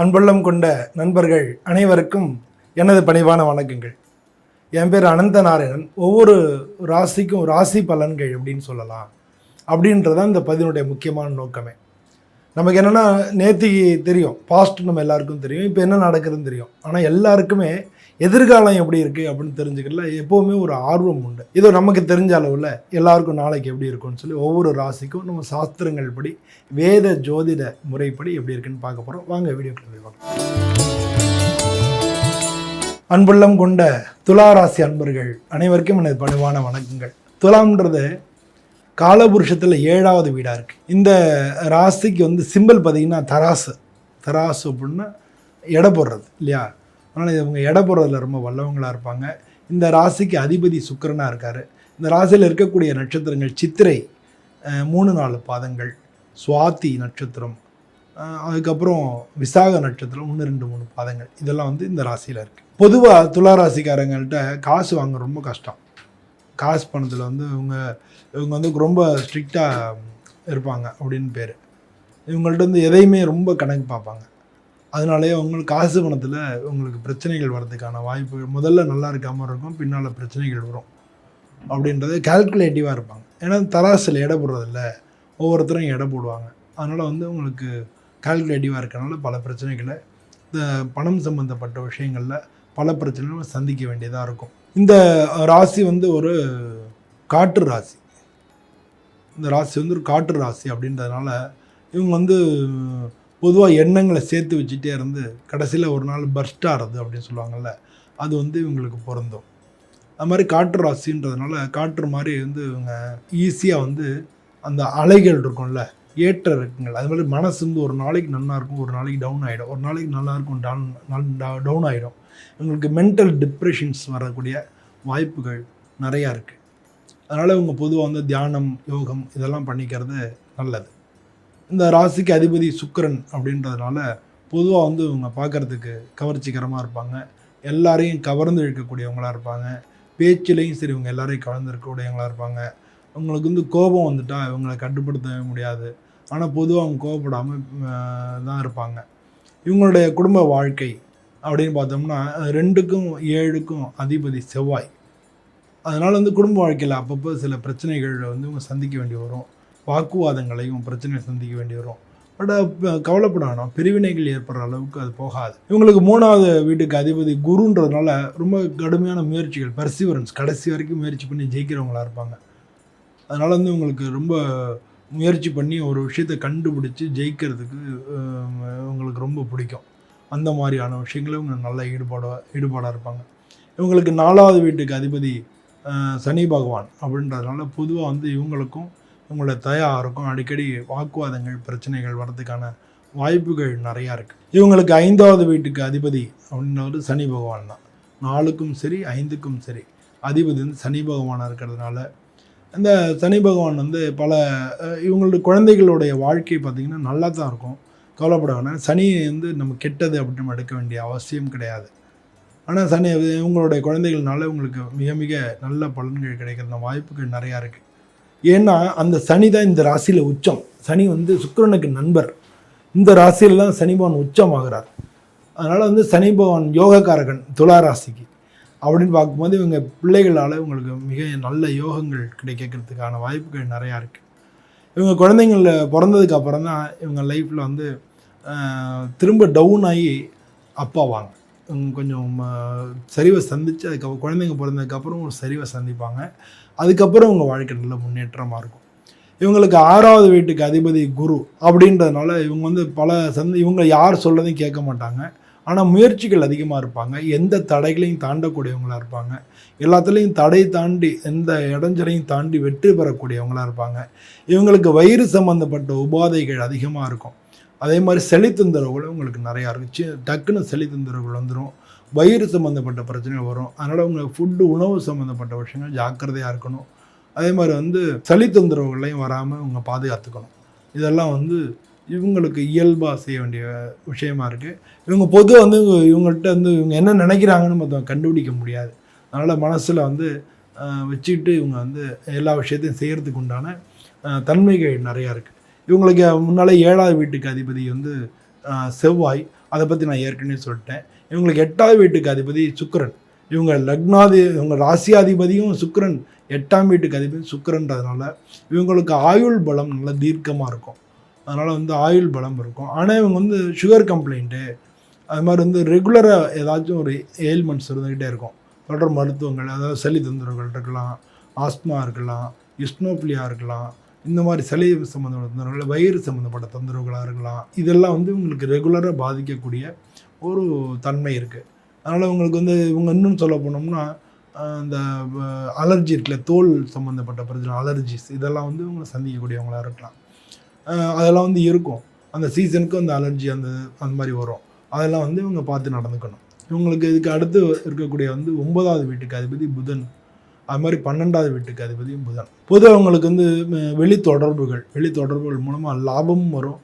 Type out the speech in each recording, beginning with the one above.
அன்புள்ளம் கொண்ட நண்பர்கள் அனைவருக்கும் எனது பணிவான வணக்கங்கள். என் பேர் அனந்த நாராயணன் ஒவ்வொரு ராசிக்கும் ராசி பலன்கள் அப்படின்னு சொல்லலாம். அப்படின்றதான் இந்த பதினுடைய முக்கியமான நோக்கமே. நமக்கு என்னென்னா நேத்திக்கு தெரியும் பாஸ்ட் நம்ம எல்லாருக்கும் தெரியும் இப்போ என்ன நடக்குதுன்னு தெரியும். ஆனால் எல்லாருக்குமே எதிர்காலம் எப்படி இருக்குது அப்படின்னு தெரிஞ்சுக்கல எப்போவுமே ஒரு ஆர்வம் உண்டு. இது நமக்கு தெரிஞ்ச அளவில் எல்லாருக்கும் நாளைக்கு எப்படி இருக்கும்னு சொல்லி ஒவ்வொரு ராசிக்கும் நம்ம சாஸ்திரங்கள் படி வேத ஜோதிட முறைப்படி எப்படி இருக்குன்னு பார்க்க போகிறோம் வாங்க வீடியோக்குள்ள போய் பார்க்கலாம். அன்புள்ளம் கொண்ட துலா ராசி அன்பர்கள் அனைவருக்கும் எனது பணிவான வணக்கங்கள். துலாம்ன்றது காலபுருஷத்தில் ஏழாவது வீடாக இருக்குது இந்த ராசிக்கு வந்து சிம்பிள் பார்த்தீங்கன்னா தராசு. தராசு அப்படின்னா எடை போடுறது இல்லையா? அதனால் இவங்க எடை போடுறதுல ரொம்ப வல்லவங்களாக இருப்பாங்க. இந்த ராசிக்கு அதிபதி சுக்கரனாக இருக்கார். இந்த ராசியில் இருக்கக்கூடிய நட்சத்திரங்கள் சித்திரை மூணு நாலு பாதங்கள் சுவாதி நட்சத்திரம் அதுக்கப்புறம் விசாக நட்சத்திரம் ஒன்று ரெண்டு மூணு பாதங்கள். இதெல்லாம் வந்து இந்த ராசியில் இருக்குது பொதுவாக துலா ராசிக்காரங்கள்ட்ட காசு வாங்க ரொம்ப கஷ்டம். காசு பணத்தில் வந்து இவங்க இவங்க வந்து ரொம்ப ஸ்ட்ரிக்டாக இருப்பாங்க அப்படின்னு பேர். இவங்கள்ட்ட வந்து எதையுமே ரொம்ப கணக்கு பார்ப்பாங்க. அதனாலேயே உங்களுக்கு காசு பணத்தில் உங்களுக்கு பிரச்சனைகள் வர்றதுக்கான வாய்ப்பு முதல்ல நல்லா இருக்காமல் இருக்கும் பின்னால் பிரச்சனைகள் வரும் அப்படின்றது கால்குலேட்டிவாக இருப்பாங்க. ஏன்னா தராசில் எடை போடுறதில்ல. ஒவ்வொருத்தரும் எடை போடுவாங்க. அதனால் வந்து உங்களுக்கு கால்குலேட்டிவாக இருக்கனால பல பிரச்சனைகளை இந்த பணம் சம்மந்தப்பட்ட விஷயங்களில் பல பிரச்சனைகளும் சந்திக்க வேண்டியதாக இருக்கும். இந்த ராசி வந்து ஒரு காற்று ராசி. இந்த ராசி வந்து ஒரு காற்று ராசி அப்படின்றதுனால இவங்க வந்து பொதுவாக எண்ணங்களை சேர்த்து வச்சுட்டே இருந்து கடைசியில் ஒரு நாள் பர்ஸ்ட் ஆகிறது அப்படின்னு சொல்லுவாங்கள்ல அது வந்து இவங்களுக்கு பொருந்தும். அது மாதிரி காற்று ராசின்றதுனால காற்று மாதிரி வந்து இவங்க ஈஸியாக வந்து அந்த அலைகள் இருக்கும்ல ஏற்ற இருக்குங்கள் அது மாதிரி மனசு வந்து ஒரு நாளைக்கு நல்லா இருக்கும் ஒரு நாளைக்கு டவுன் ஆகிடும் ஒரு நாளைக்கு நல்லா இருக்கும் டவுன் டவுன் ஆகிடும் இவங்களுக்கு மென்டல் டிப்ரெஷன்ஸ் வரக்கூடிய வாய்ப்புகள் நிறையா இருக்குது அதனால் இவங்க பொதுவாக வந்து தியானம் யோகம் இதெல்லாம் பண்ணிக்கிறது நல்லது. இந்த ராசிக்கு அதிபதி சுக்கிரன் அப்படின்றதுனால பொதுவாக வந்து இவங்க பார்க்குறதுக்கு கவர்ச்சிகரமாக இருப்பாங்க. எல்லாரையும் கவர்ந்து இழுக்கக்கூடியவங்களாக இருப்பாங்க. பேச்சிலையும் சரி இவங்க எல்லாரையும் கலந்து இருக்கக்கூடியவங்களாக இருப்பாங்க. அவங்களுக்கு வந்து கோபம் வந்துட்டா இவங்களை கட்டுப்படுத்தவே முடியாது. ஆனால் பொதுவாக அவங்க கோபப்படாமல் தான் இருப்பாங்க. இவங்களுடைய குடும்ப வாழ்க்கை அப்படின்னு பார்த்தோம்னா ரெண்டுக்கும் ஏழுக்கும் அதிபதி செவ்வாய். அதனால் வந்து குடும்ப வாழ்க்கையில் அப்பப்போ சில பிரச்சனைகள் வந்து இவங்க சந்திக்க வேண்டி வரும். வாக்குவாதங்களையும் பிரச்சனையை சந்திக்க வேண்டி வரும். பட் கவலைப்பட வேணாம் பிரிவினைகள் ஏற்படுற அளவுக்கு அது போகாது. இவங்களுக்கு மூணாவது வீட்டுக்கு அதிபதி குருன்றதுனால ரொம்ப கடுமையான முயற்சிகள் பர்சிவரன்ஸ் கடைசி வரைக்கும் முயற்சி பண்ணி ஜெயிக்கிறவங்களா இருப்பாங்க. அதனால் வந்து இவங்களுக்கு ரொம்ப முயற்சி பண்ணி ஒரு விஷயத்தை கண்டுபிடிச்சி ஜெயிக்கிறதுக்கு இவங்களுக்கு ரொம்ப பிடிக்கும். அந்த மாதிரியான விஷயங்களும் இவங்க நல்ல ஈடுபாட ஈடுபாடாக இருப்பாங்க. இவங்களுக்கு நாலாவது வீட்டுக்கு அதிபதி சனி பகவான் அப்படின்றதுனால பொதுவாக வந்து இவங்களுக்கும் இவங்களோட தயாருக்கும் அடிக்கடி வாக்குவாதங்கள் பிரச்சனைகள் வர்றதுக்கான வாய்ப்புகள் நிறையா இருக்குது இவங்களுக்கு ஐந்தாவது வீட்டுக்கு அதிபதி அப்படின்றது சனி பகவான் தான். நாலுக்கும் சரி ஐந்துக்கும் சரி. அதிபதி வந்து சனி பகவானாக இருக்கிறதுனால இந்த சனி பகவான் வந்து பல இவங்களுடைய குழந்தைகளுடைய வாழ்க்கை பார்த்திங்கன்னா நல்லா தான் இருக்கும். கவலைப்பட வேணாம். சனி வந்து நம்ம கெட்டது அப்படின்னு நம்ம எடுக்க வேண்டிய அவசியம் கிடையாது. ஆனால் சனி இவங்களுடைய குழந்தைகள்னால உங்களுக்கு மிக மிக நல்ல பலன்கள் கிடைக்கிற வாய்ப்புகள் நிறையா இருக்குது ஏன்னா அந்த சனி தான் இந்த ராசியில் உச்சம். சனி வந்து சுக்கரனுக்கு நண்பர். இந்த ராசியில் தான் சனி பகவான் உச்சமாகிறார். அதனால் வந்து சனி பகவான் யோகக்காரகன் துலா ராசிக்கு. அப்படின்னு பார்க்கும்போது இவங்க பிள்ளைகளால் இவங்களுக்கு மிக நல்ல யோகங்கள் கிடைக்கிறதுக்கான வாய்ப்புகள் நிறையா இருக்குது இவங்க குழந்தைங்களில் பிறந்ததுக்கு அப்புறம் தான் இவங்க லைஃப்பில் வந்து திரும்ப டவுன் ஆகி அப்பாவாங்க இவங்க கொஞ்சம் சரிவை சந்தித்து அதுக்கப்புறம் குழந்தைங்க பிறந்ததுக்கப்புறம் ஒரு சரிவை சந்திப்பாங்க. அதுக்கப்புறம் இவங்க வாழ்க்கை நல்ல முன்னேற்றமாக இருக்கும். இவங்களுக்கு ஆறாவது வீட்டுக்கு அதிபதி குரு அப்படின்றதுனால இவங்க வந்து பல சந்தி இவங்க யார் சொல்றதையும் கேட்க மாட்டாங்க. ஆனால் முயற்சிகள் அதிகமாக இருப்பாங்க. எந்த தடைகளையும் தாண்டக்கூடியவங்களாக இருப்பாங்க. எல்லாத்துலேயும் தடை தாண்டி எந்த இடைஞ்சலையும் தாண்டி வெற்றி பெறக்கூடியவங்களாக இருப்பாங்க. இவங்களுக்கு வயிறு சம்மந்தப்பட்ட உபாதைகள் அதிகமாக இருக்கும். அதே மாதிரி சளி தொந்தரவுகள் உங்களுக்கு நிறையா இருக்கும். டக்குன்னு சளி தொந்தரவுகள் வந்துடும் வயிறு சம்மந்தப்பட்ட பிரச்சனைகள் வரும். அதனால் அவங்க ஃபுட்டு உணவு சம்மந்தப்பட்ட விஷயங்கள் ஜாக்கிரதையாக இருக்கணும். அதே மாதிரி வந்து சளி தொந்தரவுகளையும் வராமல் இவங்க பாதுகாத்துக்கணும். இதெல்லாம் வந்து இவங்களுக்கு இயல்பாக செய்ய வேண்டிய விஷயமா இருக்குது இவங்க பொதுவாக வந்து இவங்கள்ட்ட வந்து இவங்க என்ன நினைக்கிறாங்கன்னு மொத்தம் கண்டுபிடிக்க முடியாது. அதனால் மனசில் வந்து வச்சுக்கிட்டு இவங்க வந்து எல்லா விஷயத்தையும் செய்கிறதுக்கு உண்டான தன்மைகள் நிறையா இருக்குது இவங்களுக்கு முன்னால் ஏழாவது வீட்டுக்கு அதிபதி வந்து செவ்வாய். அதை பற்றி நான் ஏற்கனவே சொல்லிட்டேன். இவங்களுக்கு எட்டாவது வீட்டுக்கு அதிபதி சுக்கரன். இவங்க லக்னாதி இவங்க ராசியாதிபதியும் சுக்கரன். எட்டாம் வீட்டுக்கு அதிபதி சுக்கரன்றதுனால இவங்களுக்கு ஆயுள் பலம் நல்லா தீர்க்கமாக இருக்கும். அதனால் வந்து ஆயுள் பலம் இருக்கும். ஆனால் இவங்க வந்து சுகர் கம்ப்ளைண்ட்டு அது மாதிரி வந்து ரெகுலராக ஏதாச்சும் ஒரு ஏல்மெண்ட்ஸ் இருந்துக்கிட்டே இருக்கும். தொடர் மருத்துவங்கள் அதாவது சளி தொந்தரவுகள் இருக்கலாம் ஆஸ்மா இருக்கலாம் இஸ்னோப்ளியா இருக்கலாம் இந்த மாதிரி சளி சம்மந்தப்பட்ட தொந்தரவுகள் வயிறு சம்மந்தப்பட்ட தொந்தரவுகளாக இருக்கலாம் இதெல்லாம் வந்து இவங்களுக்கு ரெகுலராக பாதிக்கக்கூடிய ஒரு தன்மை இருக்குது அதனால் இவங்களுக்கு வந்து இவங்க இன்னும் சொல்ல போனோம்னா அந்த இந்த அலர்ஜி இருக்குல்ல தோல் சம்மந்தப்பட்ட பிரச்சனை அலர்ஜிஸ் இதெல்லாம் வந்து இவங்களை சந்திக்கக்கூடியவங்களா இருக்கலாம். அதெல்லாம் வந்து இருக்கும். அந்த சீசனுக்கு அந்த அலர்ஜி அந்த அந்த மாதிரி வரும். அதெல்லாம் வந்து இவங்க பார்த்து நடந்துக்கணும். இவங்களுக்கு இதுக்கு அடுத்து இருக்கக்கூடிய வந்து ஒன்பதாவது வீட்டுக்கு அதிபதி புதன். அது மாதிரி பன்னெண்டாவது வீட்டுக்கு அதிபதியும் புதன். பொதுவாக அவங்களுக்கு வந்து வெளி தொடர்புகள் வெளி தொடர்புகள் மூலமாக லாபமும் வரும்.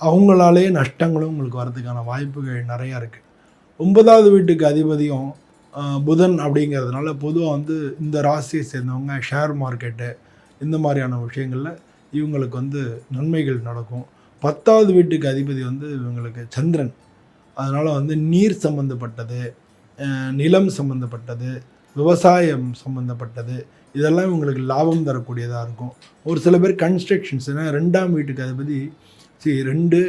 அவங்களாலேயே நஷ்டங்களும் உங்களுக்கு வரதுக்கான வாய்ப்புகள் நிறையா இருக்குது ஒன்பதாவது வீட்டுக்கு அதிபதியும் புதன் அப்படிங்கிறதுனால பொதுவாக வந்து இந்த ராசியை சேர்ந்தவங்க ஷேர் மார்க்கெட்டு இந்த மாதிரியான விஷயங்களில் இவங்களுக்கு வந்து நன்மைகள் நடக்கும். பத்தாவது வீட்டுக்கு அதிபதி வந்து இவங்களுக்கு சந்திரன். அதனால் வந்து நீர் சம்மந்தப்பட்டது நிலம் சம்மந்தப்பட்டது விவசாயம் சம்மந்தப்பட்டது இதெல்லாம் இவங்களுக்கு லாபம் தரக்கூடியதாக இருக்கும். ஒரு சில பேர் கன்ஸ்ட்ரக்ஷன்ஸ் ஏன்னா ரெண்டாம் வீட்டுக்கு அதிபதி சரி ரெண்டு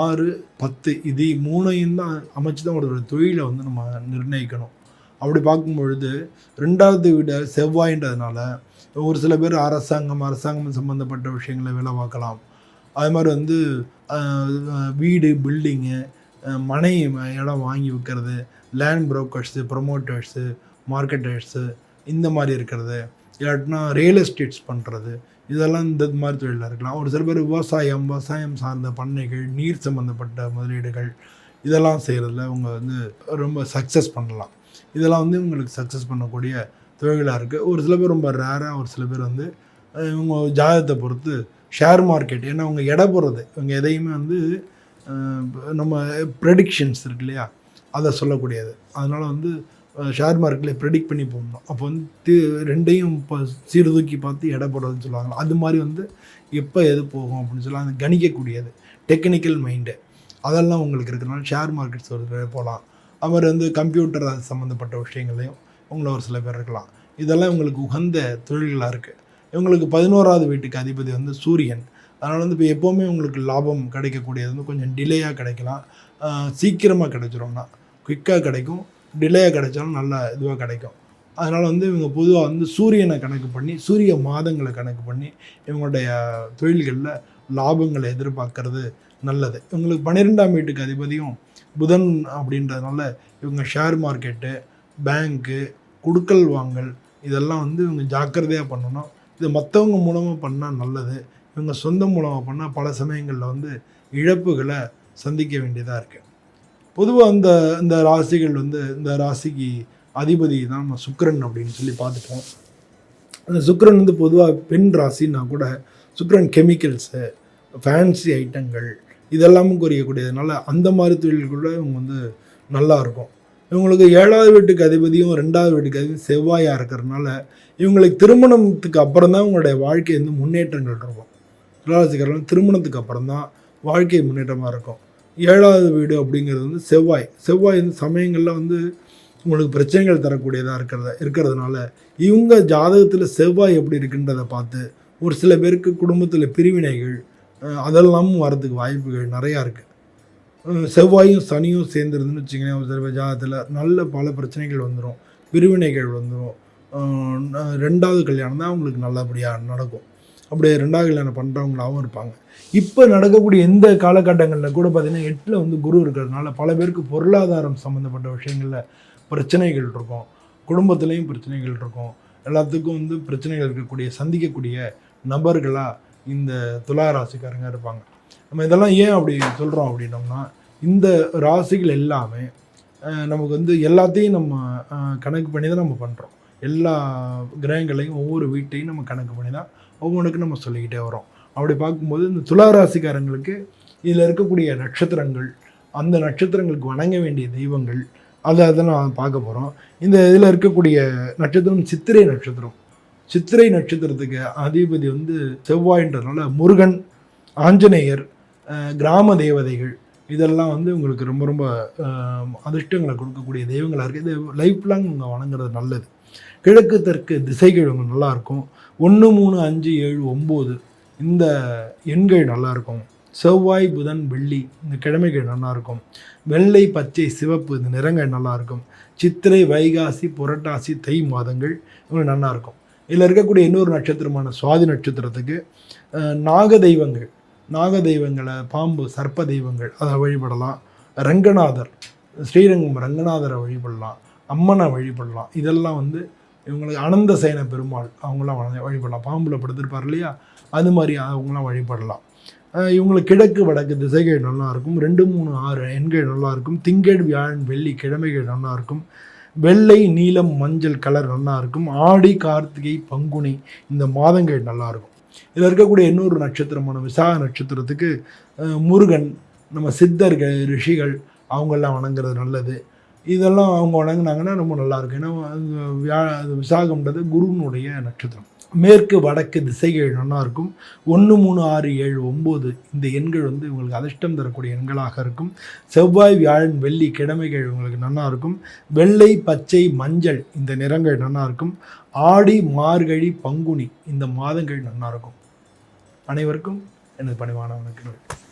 ஆறு பத்து இது மூணையும் தான் அமைச்சு தான் ஒரு தொழிலை வந்து நம்ம நிர்ணயிக்கணும். அப்படி பார்க்கும்பொழுது ரெண்டாவது வீட செவ்வாயின்றதுனால ஒரு சில பேர் அரசாங்கம் அரசாங்கம் சம்மந்தப்பட்ட விஷயங்களை வேலை பார்க்கலாம். அது மாதிரி வந்து வீடு பில்டிங்கு மனை இடம் வாங்கி விற்கிறது லேண்ட் புரோக்கர்ஸு ப்ரொமோட்டர்ஸு மார்க்கெட்டர்ஸு இந்த மாதிரி இருக்கிறது. இல்லாட்டினா ரியல் எஸ்டேட்ஸ் பண்ணுறது இதெல்லாம் இந்த மாதிரி தொழிலாக இருக்கலாம். ஒரு சில பேர் விவசாயம் விவசாயம் சார்ந்த பண்ணைகள் நீர் சம்மந்தப்பட்ட முதலீடுகள் இதெல்லாம் செய்கிறதுல அவங்க வந்து ரொம்ப சக்ஸஸ் பண்ணலாம். இதெல்லாம் வந்து இவங்களுக்கு சக்ஸஸ் பண்ணக்கூடிய தொழிலாக இருக்குது ஒரு சில பேர் ரொம்ப ரேராக ஒரு சில பேர் வந்து இவங்க ஜாதகத்தை பொறுத்து ஷேர் மார்க்கெட் ஏன்னா அவங்க எடை போடுறது. இவங்க எதையுமே வந்து நம்ம ப்ரெடிக்ஷன்ஸ் இருக்கு இல்லையா? அதை சொல்லக்கூடியது. அதனால் வந்து ஷேர் மார்க்கெட்டில் ப்ரெடிக்ட் பண்ணி போடணும். அப்போ வந்து ரெண்டையும் இப்போ சீர்தூக்கி பார்த்து எடை போடுறதுன்னு சொல்லுவாங்க அது மாதிரி வந்து எப்போ எது போகும் அப்படின்னு சொல்லி அந்த கணிக்கக்கூடியது. டெக்னிக்கல் மைண்டு அதெல்லாம் உங்களுக்கு இருக்கிறனால ஷேர் மார்க்கெட்ஸ் ஒரு போகலாம் அது மாதிரி வந்து கம்ப்யூட்டர் அது சம்மந்தப்பட்ட விஷயங்களையும் உங்களை ஒரு சில பேர் இருக்கலாம். இதெல்லாம் இவங்களுக்கு உகந்த தொழில்களாக இருக்குது இவங்களுக்கு பதினோராவது வீட்டுக்கு அதிபதி வந்து சூரியன். அதனால் வந்து இப்போ எப்போவுமே உங்களுக்கு லாபம் கிடைக்கக்கூடியது வந்து கொஞ்சம் டிலேயாக கிடைக்கலாம். சீக்கிரமாக கிடைச்சிரும்னா குயிக்காக கிடைக்கும். டிலேயாக கிடைச்சாலும் நல்ல இதுவாக கிடைக்கும். அதனால் வந்து இவங்க பொதுவாக வந்து சூரியனை கணக்கு பண்ணி சூரிய மாதங்களை கணக்கு பண்ணி இவங்களுடைய தொழில்களில் லாபங்களை எதிர்பார்க்கறது நல்லது. இவங்களுக்கு பன்னிரெண்டாம் வீட்டுக்கு அதிபதியும் புதன் அப்படின்றதுனால இவங்க ஷேர் மார்க்கெட்டு பேங்க்கு குடுக்கல் வாங்கல் இதெல்லாம் வந்து இவங்க ஜாக்கிரதையாக பண்ணணும். இது மற்றவங்க மூலமாக பண்ணால் நல்லது. இவங்க சொந்த மூலமாக பண்ணால் பல சமயங்களில் வந்து இழப்புகளை சந்திக்க வேண்டியதாக இருக்குது பொதுவாக இந்த இந்த ராசிகள் வந்து இந்த ராசிக்கு அதிபதி தான் நம்ம சுக்கரன் அப்படின்னு சொல்லி பார்த்துட்டோம் அந்த சுக்கரன் வந்து பொதுவாக பெண் ராசின்னா கூட சுக்கரன் கெமிக்கல்ஸு ஃபேன்சி ஐட்டங்கள் இதெல்லாமும் குறையக்கூடியதுனால அந்த மாதிரி தொழில் கூட இவங்க வந்து நல்லா இருக்கும். இவங்களுக்கு ஏழாவது வீட்டுக்கு அதிபதியும் ரெண்டாவது வீட்டுக்கு அதிபதியும் செவ்வாயாக இருக்கிறதுனால இவங்களுக்கு திருமணத்துக்கு அப்புறம் தான் இவங்களுடைய வாழ்க்கை வந்து முன்னேற்றங்கள் இருக்கும். துளாராசிக்காரர்கள் திருமணத்துக்கு அப்புறம் தான் வாழ்க்கை முன்னேற்றமாக இருக்கும். ஏழாவது வீடு அப்படிங்கிறது வந்து செவ்வாய். செவ்வாய் வந்து சமயங்களில் வந்து உங்களுக்கு பிரச்சனைகள் தரக்கூடியதாக இருக்கிறத இருக்கிறதுனால இவங்க ஜாதகத்தில் செவ்வாய் எப்படி இருக்குன்றதை பார்த்து ஒரு சில பேருக்கு குடும்பத்தில் பிரிவினைகள் அதெல்லாமும் வரதுக்கு வாய்ப்புகள் நிறையா இருக்குது செவ்வாயும் சனியும் சேர்ந்துருதுன்னு வச்சிங்கன்னா ஒரு சில பேர் ஜாதகத்தில் நல்ல பல பிரச்சனைகள் வந்துடும் பிரிவினைகள் வந்துடும் ரெண்டாவது கல்யாணம் தான் அவங்களுக்கு நல்லபடியாக நடக்கும். அப்படியே ரெண்டாவது கல்யாணம் பண்ணுறவங்களாகவும் இருப்பாங்க. இப்போ நடக்கக்கூடிய எந்த காலகட்டங்களில் கூட பார்த்திங்கன்னா எட்டில் வந்து குரு இருக்கிறதுனால பல பேருக்கு பொருளாதாரம் சம்மந்தப்பட்ட விஷயங்களில் பிரச்சனைகள் இருக்கும். குடும்பத்துலேயும் பிரச்சனைகள் இருக்கும். எல்லாத்துக்கும் வந்து பிரச்சனைகள் இருக்கக்கூடிய சந்திக்கக்கூடிய நபர்களாக இந்த துலா ராசிக்காரங்க இருப்பாங்க. நம்ம இதெல்லாம் ஏன் அப்படி சொல்கிறோம் அப்படின்னோம்னா இந்த ராசிகள் எல்லாமே நமக்கு வந்து எல்லாத்தையும் நம்ம கணக்கு பண்ணி தான் நம்ம பண்ணுறோம் எல்லா கிரகங்களையும் ஒவ்வொரு வீட்டையும் நம்ம கணக்கு பண்ணி தான் ஒவ்வொன்றுக்கும் நம்ம சொல்லிக்கிட்டே வரோம். அப்படி பார்க்கும்போது இந்த துளாராசிக்காரங்களுக்கு இதில் இருக்கக்கூடிய நட்சத்திரங்கள் அந்த நட்சத்திரங்களுக்கு வணங்க வேண்டிய தெய்வங்கள் அதை அதை நான் பார்க்க போகிறோம் இந்த இதில் இருக்கக்கூடிய நட்சத்திரம் சித்திரை நட்சத்திரம். சித்திரை நட்சத்திரத்துக்கு அதிபதி வந்து செவ்வாயின்றதுனால முருகன் ஆஞ்சநேயர் கிராம தேவதைகள் இதெல்லாம் வந்து உங்களுக்கு ரொம்ப ரொம்ப அதிர்ஷ்டங்களை கொடுக்கக்கூடிய தெய்வங்களாக இருக்குது இது லைஃப் லாங் நீங்கள் வணங்குறது நல்லது. கிழக்கு தெற்கு திசைகள் நல்லாயிருக்கும் ஒன்று மூணு அஞ்சு ஏழு ஒம்பது. இந்த எண்கள் நல்லாயிருக்கும் செவ்வாய் புதன் வெள்ளி இந்த கிழமைகள் நல்லாயிருக்கும் வெள்ளை பச்சை சிவப்பு இந்த நிறங்கள் நல்லாயிருக்கும் சித்திரை வைகாசி புரட்டாசி தை மாதங்கள் இவங்க நல்லாயிருக்கும் இதில் இருக்கக்கூடிய இன்னொரு நட்சத்திரமான சுவாதி நட்சத்திரத்துக்கு நாக தெய்வங்கள் நாக தெய்வங்களை பாம்பு சர்ப்ப தெய்வங்கள் அதை வழிபடலாம். ரங்கநாதர் ஸ்ரீரங்கம் ரங்கநாதரை வழிபடலாம். அம்மனை வழிபடலாம். இதெல்லாம் வந்து இவங்களுக்கு அனந்த சேன பெருமாள் அவங்களாம் வழிபடலாம். பாம்பில் படுத்திருப்பார் இல்லையா? அது மாதிரி அவங்களாம் வழிபடலாம். இவங்களுக்கு கிழக்கு வடக்கு திசைகள் நல்லாயிருக்கும். ரெண்டு மூணு ஆறு எண்கள் நல்லாயிருக்கும். திங்கள் வியாழன் வெள்ளி கிழமைகள் நல்லா இருக்கும் வெள்ளை நீலம் மஞ்சள் கலர் நல்லாயிருக்கும். ஆடி கார்த்திகை பங்குனி இந்த மாதங்கள் நல்லாயிருக்கும். இதில் இருக்கக்கூடிய இன்னொரு நட்சத்திரமான விசாக நட்சத்திரத்துக்கு முருகன் நம்ம சித்தர்கள் ரிஷிகள் அவங்கெல்லாம் வணங்குறது நல்லது. இதெல்லாம் அவங்க வணங்கினாங்கன்னா ரொம்ப நல்லாயிருக்கும். ஏன்னா அது வியா அது விசாகம்ன்றது குருவினுடைய நட்சத்திரம். மேற்கு வடக்கு திசைகள் நல்லா இருக்கும் ஒன்று மூணு ஆறு ஏழு ஒம்பது இந்த எண்கள் வந்து உங்களுக்கு அதிர்ஷ்டம் தரக்கூடிய எண்களாக இருக்கும். செவ்வாய் வியாழன் வெள்ளி கிழமைகள் உங்களுக்கு நல்லா இருக்கும் வெள்ளை பச்சை மஞ்சள் இந்த நிறங்கள் நல்லா இருக்கும் ஆடி மார்கழி பங்குனி இந்த மாதங்கள் நல்லா இருக்கும் அனைவருக்கும் எனது பணிவான வணக்கங்கள்.